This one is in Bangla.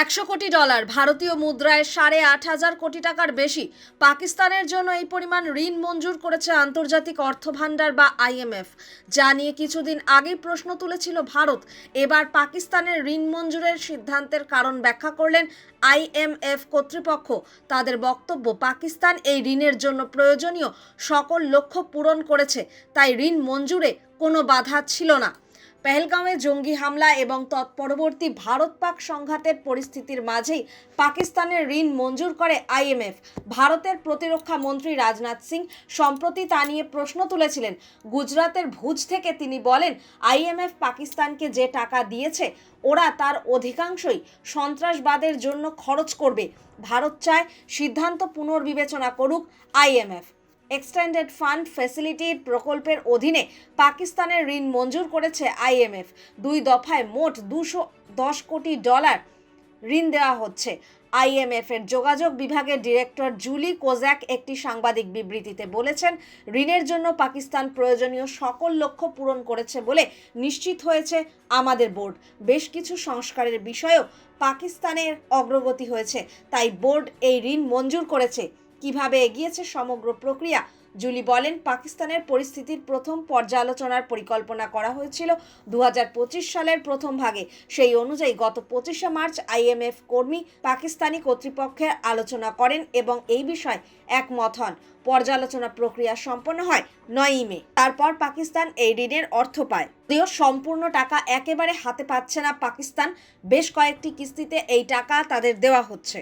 একশো কোটি ডলার। ভারতীয় মুদ্রায় সাড়ে আট হাজার কোটি টাকার বেশি। পাকিস্তানের জন্য এই পরিমাণ ঋণ মঞ্জুর করেছে আন্তর্জাতিক অর্থ ভান্ডার বা আইএমএফ যা নিয়ে কিছুদিন আগেই প্রশ্ন তুলেছিল ভারত। এবার পাকিস্তানের ঋণ মঞ্জুরের সিদ্ধান্তের কারণ ব্যাখ্যা করলেন আইএমএফ কর্তৃপক্ষ। তাদের বক্তব্য, পাকিস্তান এই ঋণের জন্য প্রয়োজনীয় সকল লক্ষ্য পূরণ করেছে, তাই ঋণ মঞ্জুরে কোনো বাধা ছিল না। পেহেলগাঁওয়ে জঙ্গি হামলা এবং তৎপরবর্তী ভারত পাক সংঘাতের পরিস্থিতির মাঝেই পাকিস্তানের ঋণ মঞ্জুর করে আইএমএফ। ভারতের প্রতিরক্ষা মন্ত্রী রাজনাথ সিং সম্প্রতি তা নিয়ে প্রশ্ন তুলেছিলেন। গুজরাতের ভুজ থেকে তিনি বলেন, আইএমএফ পাকিস্তানকে যে টাকা দিয়েছে, ওরা তার অধিকাংশই সন্ত্রাসবাদের জন্য খরচ করবে। ভারত চায় সিদ্ধান্ত পুনর্বিবেচনা করুক আইএমএফ। এক্সটেন্ডেড ফান্ড ফ্যাসিলিটির প্রকল্পের অধীনে পাকিস্তানের ঋণ মঞ্জুর করেছে আইএমএফ। দুই দফায় মোট দুশো দশ কোটি ডলার ঋণ দেওয়া হচ্ছে। আইএমএফ এর যোগাযোগ বিভাগের ডিরেক্টর জুলি কোজ্যাক একটি সাংবাদিক বিবৃতিতে বলেছেন, ঋণের জন্য পাকিস্তান প্রয়োজনীয় সকল লক্ষ্য পূরণ করেছে বলে নিশ্চিত হয়েছে আমাদের বোর্ড। বেশ কিছু সংস্কারের বিষয়েও পাকিস্তানের অগ্রগতি হয়েছে, তাই বোর্ড এই ঋণ মঞ্জুর করেছে। কীভাবে এগিয়েছে সমগ্র প্রক্রিয়া? জুলি বলেন, পাকিস্তানের পরিস্থিতির প্রথম পর্যালোচনার পরিকল্পনা করা হয়েছিল দু হাজার পঁচিশ সালের প্রথম ভাগে। সেই অনুযায়ী গত পঁচিশে মার্চ আইএমএফ কর্মী পাকিস্তানি কর্তৃপক্ষের আলোচনা করেন এবং এই বিষয়ে একমত হন। পর্যালোচনা প্রক্রিয়া সম্পন্ন হয় নয়ই মে। তারপর পাকিস্তান এই ঋণের অর্থ পায়। যদিও সম্পূর্ণ টাকা একেবারে হাতে পাচ্ছে না পাকিস্তান, বেশ কয়েকটি কিস্তিতে এই টাকা তাদের দেওয়া হচ্ছে।